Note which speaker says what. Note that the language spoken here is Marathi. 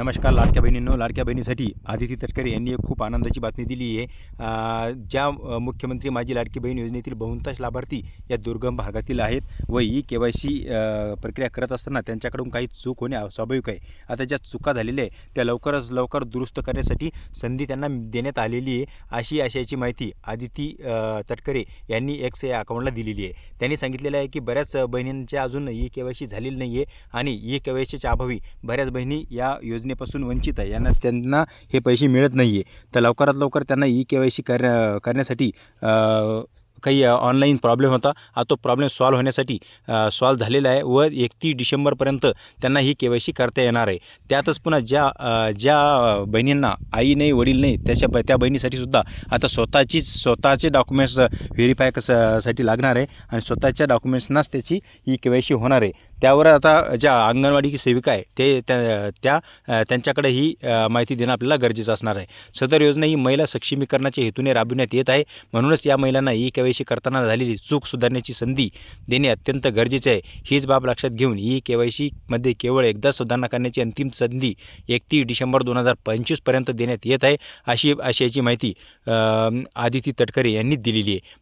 Speaker 1: नमस्कार लाडक्या बहिणींनो लाडक्या बहिणीसाठी आदिती तटकरे यांनी एक खूप आनंदाची बातमी दिली आहे. ज्या मुख्यमंत्री माझी लाडकी बहीण योजनेतील बहुतांश लाभार्थी या दुर्गम भागातील आहेत व ई के वाय सी प्रक्रिया करत असताना त्यांच्याकडून काही चूक होणे स्वाभाविक आहे. आता ज्या चुका झालेल्या आहे त्या लवकरच लवकर दुरुस्त करण्यासाठी संधी त्यांना देण्यात आलेली आहे अशी आशयाची माहिती आदिती तटकरे यांनी एक्स या अकाउंटला दिलेली आहे. त्यांनी सांगितलेलं आहे की बऱ्याच बहिणींच्या अजून ई के वाय सी झालेली नाही आहे आणि ई के वाय सीच्या अभावी बऱ्याच बहिणी या योजने योजनेपासून वंचित आहे. यांना त्यांना हे पैसे मिळत नाही आहे तर लवकरात लवकर त्यांना ई के वाय सी कर करण्यासाठी काही ऑनलाईन प्रॉब्लेम होता. हा तो प्रॉब्लेम सॉल्व्ह होण्यासाठी सॉल्व्ह झालेला आहे व एकतीस डिसेंबरपर्यंत त्यांना ही के वाय सी करता येणार आहे. त्यातच पुन्हा ज्या ज्या बहिणींना आई नाही वडील नाही त्याच्या ब- त्या बहिणीसाठी सुद्धा आता स्वतःचीच स्वतःचे डॉक्युमेंट्स व्हेरीफाय कसासाठी लागणार आहे आणि स्वतःच्या डॉक्युमेंट्सनाच त्याची ई के वाय सी होणार आहे. त्यावर आता ज्या अंगणवाडी सेविका आहे ते त्या त्या त्यांच्याकडे ही माहिती देणं आपल्याला गरजेचं असणार आहे. सदर योजना ही महिला सक्षमीकरणाच्या हेतूने राबविण्यात येत आहे. म्हणूनच या महिलांना ई के वाय सी करताना झालेली चूक सुधारण्याची संधी देणे अत्यंत गरजेचे आहे. हीच बाब लक्षात घेऊन ई के वाय सीमध्ये केवळ एकदा सुधारणा करण्याची अंतिम संधी एकतीस डिसेंबर दोन हजार पंचवीसपर्यंत देण्यात येत आहे अशी आशयाची माहिती आदिती तटकरे यांनी दिलेली आहे.